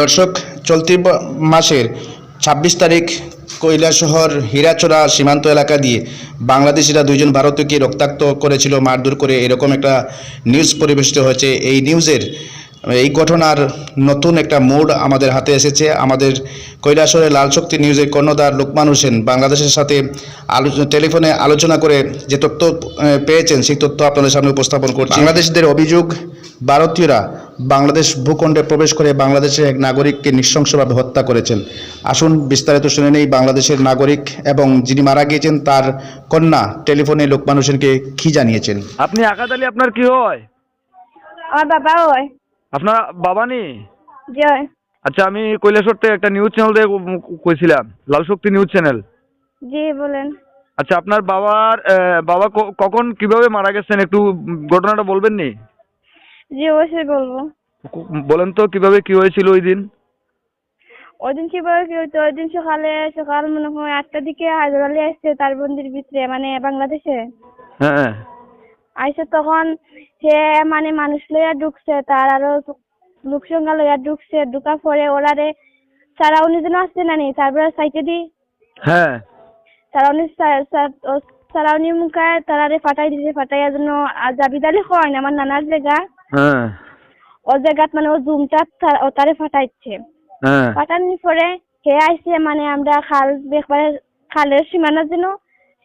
দর্শক, চলতি মাসের ছাব্বিশ তারিখ কৈলাসহর হীরাচড়া সীমান্ত এলাকা দিয়ে বাংলাদেশিরা দুইজন ভারতীয়কে রক্তাক্ত করেছিল, মারধর করে এরকম একটা নিউজ পরিবেশিত হয়েছে। এই নিউজের এই ঘটনার নতুন একটা মোড় আমাদের হাতে এসেছে। আমাদের কৈলাসহরের লাল শক্তি নিউজের কর্ণধার লোকমান হোসেন বাংলাদেশের সাথে আলোচনা টেলিফোনে আলোচনা করে যে তথ্য পেয়েছেন সেই তথ্য আপনাদের সামনে উপস্থাপন করছি। বাংলাদেশিদের অভিযোগ ভারতীয়রা বাংলাদেশ ভূখণ্ডে প্রবেশ করে বাংলাদেশের এক নাগরিককে নৃশংসভাবে হত্যা করেছেন। আসুন বিস্তারিত শুনে নেই বাংলাদেশের নাগরিক এবং যিনি মারা গিয়েছেন তার কন্যা। টেলিফোনে লোকমান হোসেনকে কি জানিয়েছেন? আপনি আকাদ আলী আপনার কি হয়? আমার বাবা হয়। আপনার বাবা নি আচ্ছা আমি কৈলাসর থেকে একটা নিউজ চ্যানেল থেকে কইছিলাম লাল শক্তি নিউজ চ্যানেল জি বলেন। আচ্ছা আপনার বাবার বাবা কখন কীভাবে মারা গেছেন একটু ঘটনাটা বলবেন নি? জি অবশ্যই বলব। বলেন তো কীভাবে কি হয়েছিল ওই দিন? ওই দিন কীভাবে কি হইতো? ওই দিন সকালে সকাল মনে হয় আটটার দিকে হায়দর আলী আসছে তার বন্দির ভিতরে মানে বাংলাদেশে। হ্যাঁ। আইসে তখন সে মানে মানুষ লইয়া ঢুকছে তার আরও লোক সংখ্যা লইয়া ঢুকছে ঢুকার পরে ওরারে সারা উনি যেন আসছে না নি তারপরে সাইকে দি। হ্যাঁ। সারা উনি সারা উনি ফাটাই দিছে ফাটাইয়া জন্য জাবিদালি হয় না আমার নানার জায়গা। হ্যাঁ। ও জায়গাত মানে ও জুমটা ও তারে ফাটাইছে। হ্যাঁ। পরে হে আইসে মানে আমরা খাল একবারে খালের সীমানা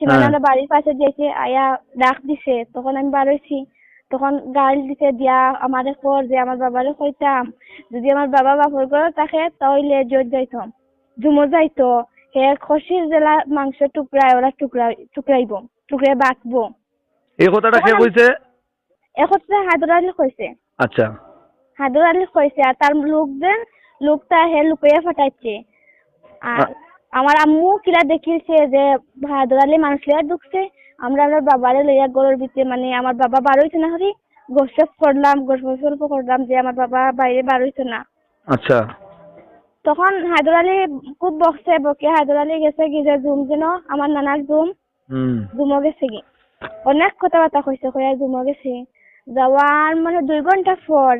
যেন সীমানাটা বাড়ির পাশে দিয়েছে আয়া ডাক দিছে তখন আমি বারোইছি তখন গাড়ি দিতে দিয়া আমার পর যে আমার বাবারে কইতাম। যদি আমার বাবা বাপর ঘরে থাকে তাহলে জোর যাইতাম। জুমো যাইতো হে খসির জেলা মাংস টুকরায় ওরা টুকরা টুকরাইব টুকরাই বাঁচবো এই কথাটা কে কইছে? এখন হায়দর আলী কইছে। আচ্ছা। হায়দর আলী কইছে আর তার লোকদের লোকটা হে লুকিয়ে ফাটাইছে। আর আমার আম্মু কিরা দেখিয়েছে যে হায়দর আলী মানুষ লইয়া ঢুকছে আমরা আমার বাবারে লইয়া গরুর ভিতরে মানে আমার বাবা বার হইছে না হরি গোসপ করলাম গোসপ করলাম যে আমার বাবা বাইরে বার হইছে না। আচ্ছা। তখন হায়দর আলী খুব বকছে বকে হায়দর আলী গেছে কি যে জুম যেন আমার নানার জুম। হুম। জুমো গেছে কি। অনেক কথাবার্তা কইছে কইয়া জুমো গেছে। যাওয়ার মানে দুই ঘণ্টা পর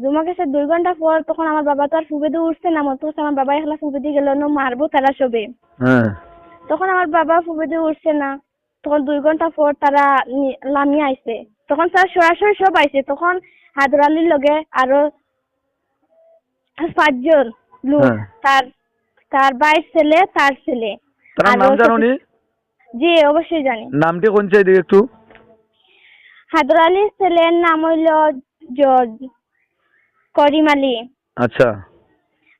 জুমো গেছে দুই ঘণ্টা পর তখন আমার বাবা তো আর ফুবেদে উঠছে না মতো আমার বাবা একলা ফুবেদে গেল না মারবো তারা সবে। হ্যাঁ। তখন আমার বাবা ফুবেদে উঠছে না তখন দুই ঘণ্টা পর তারা লামি আইছে। তখন তারা সরাসরি সব আইছে তখন হায়দর আলীর লগে আরও পাঁচজন লোক হ্যাঁ। তার তার বাইর ছেলে তার ছেলে। তার নাম জানো নি? জি অবশ্যই জানি। নামটি কোন চাই একটু? হায়দর আলীর ছেলের নাম হইল জর্জ করিম আলী। আচ্ছা।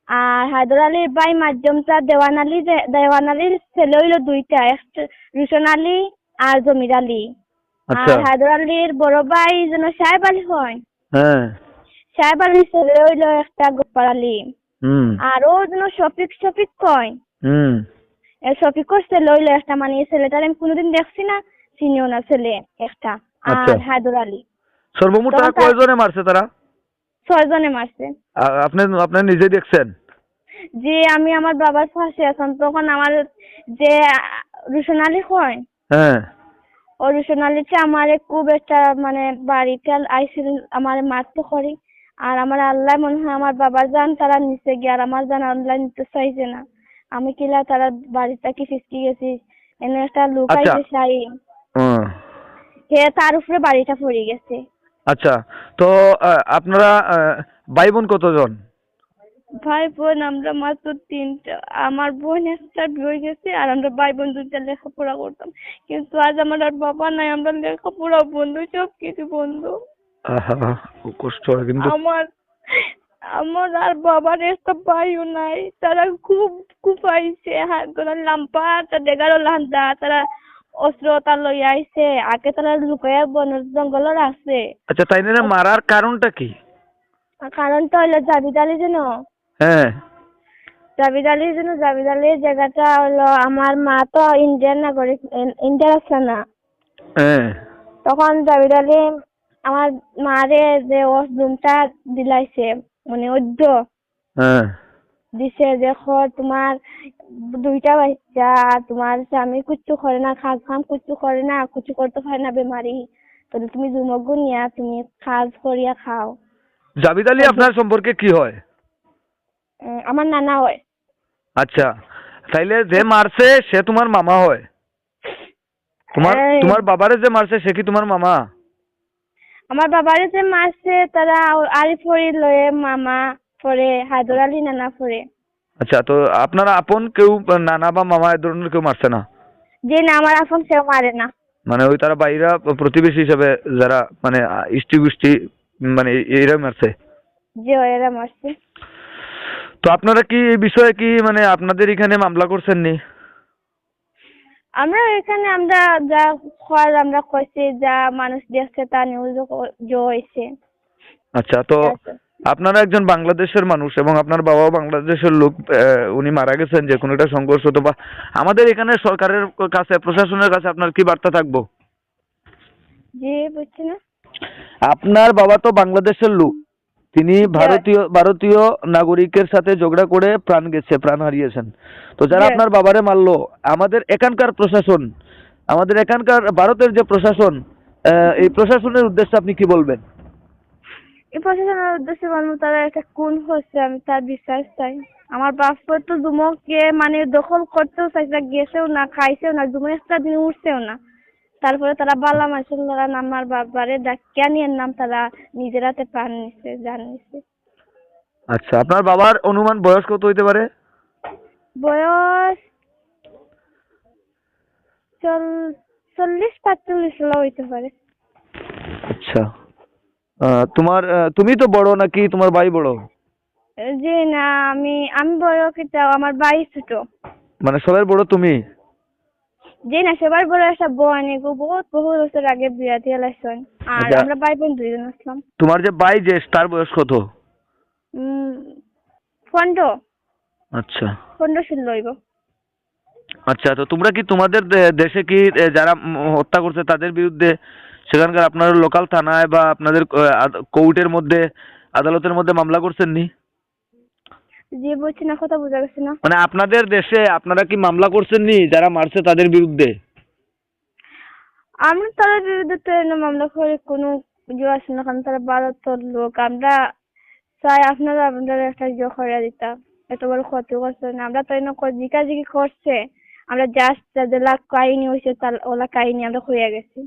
আর হায়দর আলীর ভাই মাধ্যমটা দেওয়ান আলী দেওয়ান আলীর ছেলে হইল দুইটা রুশন আলী আর জমির আলী। আচ্ছা। আর হায়দর আলীর বড় ভাই যেন সাহেব আলী হয়। হ্যাঁ। সাহেব আলীর ছেলে হইল একটা গোপাল আলী। আর ও যেন শফিক শফিক কয়। শফিকর ছেলে হইল একটা মানে ছেলেটার আমি কোনোদিন দেখছি না চিনিও না ছেলে একটা। আচ্ছা। আর হায়দর আলী। সর্বমোট কয়জনে মারছে তারা ছয়জনে মারছে। আপনি আপনি নিজে দেখছেন? যে আমি আমার বাবার পাশে আছেন তখন আমার যে রুশন আলী হয় হ্যাঁ। ও রুশন আমার খুব একটা মানে বাড়িতে আইছিল আমার মারতে করি। আর আমার আল্লাহ মনে হয় আমার বাবার জান তারা নিচে গিয়ে আর আমার জান আল্লাহ নিতে চাইছে না। আমি কিলা তারা বাড়িটা কি ফিসকি গেছি এনে একটা লোক আচ্ছা। আইছে সাই হুম। হে তার উপরে বাড়িটা পড়ে গেছে। আচ্ছা তো আপনারা ভাই বোন কতজন? ভাই বোন আমরা মাত্র তিনটা আমার বোন একটা বিয়ে গেছে আর আমরা ভাই বোন দুইটা লেখাপড়া করতাম। কিন্তু আজ আমার আর বাবা নাই আমরা লেখাপড়া বন্ধ সব কিছু বন্ধ কষ্ট হয় কিন্তু। আমার আমার আর বাবার একটা ভাইও নাই তারা খুব খুব আইছে হাত গোলা লাম্পা তার এগারো লান্দা তারা অস্ত্র তা লই আইছে আগে তারা লুকাইয়া বন জঙ্গলের আছে। আচ্ছা তাই না মারার কারণটা কি? কারণটা হইল জাবিদ আলী যেন। হ্যাঁ জাবিদ আলীর জন্য জাবিদ আলীর জায়গাটা হলো আমার মা তো ইন্ডিয়ান নাগরিক ইন্ডিয়ার আছে না। তখন জাবিদ আলী আমার মারে যে ও রুমটা দিলাইছে মানে হ্যাঁ দিছে দেখো তোমার দুইটা বাচ্চা তোমার স্বামী কুচ্ছু করে না কাজ কাম কুচ্ছু করে না কুচ্ছু করতে পারে না বেমারি। তো তুমি জুমগু নিয়া তুমি কাজ করিয়া খাও। জাবিদ আলী আপনার সম্পর্কে কি হয়? আমার নানা হয়। আচ্ছা তাইলে যে মারছে সে তোমার মামা হয়। তোমার। তোমার বাবারে যে মারছে সে কি তোমার মামা? আমার বাবারে যে মারছে তারা আরিফরি লয়ে মামা। পরে হায়দর আলী নানা পরে। আচ্ছা তো আপনারা আপন কেউ নানা বা মামা এ ধরনের কেউ মারছে না? যে না আমার এখন সেও মারে না। মানে ওই তারা বাইরা প্রতিবেশী হিসাবে যারা মানে ইষ্টি গুষ্টি মানে এইরা মারছে? যে এরা মারছে। তো আপনারা কি এই বিষয়ে কি মানে আপনাদের এখানে মামলা করছেন নি আমরা এখানে আমরা যা খোয়ার আমরা কইছি যা মানুষ দেখছে তা নিউজ হয়েছে আচ্ছা তো। আপনারা একজন বাংলাদেশের মানুষ এবং আপনার বাবাও বাংলাদেশের লোক উনি মারা গেছেন যে কোনো একটা সংঘর্ষ তো বা আমাদের এখানে সরকারের কাছে প্রশাসনের কাছে আপনার কি বার্তা থাকব? জি বুঝছি না। আপনার বাবা তো বাংলাদেশের লোক। তিনি ভারতীয় ভারতীয় নাগরিকের সাথে ঝগড়া করে প্রাণ গেছে প্রাণ হারিয়েছেন। তো যারা আপনার বাবারে মারলো আমাদের এখানকার প্রশাসন আমাদের এখানকার ভারতের যে প্রশাসন এই প্রশাসনের উদ্দেশ্যে আপনি কি বলবেন? প্রশাসনের উদ্দেশ্যে বলব তারা একটা কোন হচ্ছে আমি তার বিশ্বাস চাই। আমার বাপ তো দুমকে মানে দখল করতেও চাইছে গেছেও না খাইছেও না দুমো একটা দিন উঠছেও না। তারপরে তারা বালা মানুষের লড়ান আমার বাবারে ডাকিয়া নিয়ে নাম তারা নিজের হাতে প্রাণ নিছে জান নিছে। আচ্ছা আপনার বাবার অনুমান বয়স কত হইতে পারে? বয়স চল চল্লিশ পাঁচচল্লিশ হইতে পারে। আচ্ছা। তোমার তুমি তো বড় নাকি? তোমার ভাই বড়? জি না আমি আমি বড় কিন্তু আমার ভাই ছোট। মানে সবার বড় তুমি? জি না সবার বড় একটা বোন এগো বহুত বহু বছর আগে বিয়া দিয়ে লাইছেন। আর আচ্ছা। আমরা ভাই বোন দুইজন আসলাম। তোমার যে ভাই যে তার বয়স কত? পনেরো। আচ্ছা। পনেরো ষোলো হইব। আচ্ছা তো তোমরা কি তোমাদের দেশে কি যারা হত্যা করছে তাদের বিরুদ্ধে সেখানকার আপনার লোকাল থানায় বা আপনাদের কোর্টের মধ্যে আদালতের মধ্যে মামলা করছেন নি জি বলছি না কথা বোঝা গেছে না। মানে আপনাদের দেশে আপনারা কি মামলা করছেন নি যারা মারছে তাদের বিরুদ্ধে? আমরা তাদের বিরুদ্ধে তো মামলা করে কোনো ইয়ে আছে না কারণ তারা ভারতের লোক। আমরা চাই আপনারা আপনাদের একটা ইয়ে করে দিতাম। এত বড় ক্ষতি করছে না। আমরা তো এনে জিকা জিকি করছে। আমরা জাস্ট যাদের কাহিনী হয়েছে তার ওলা কাহিনী আমরা হয়ে গেছি।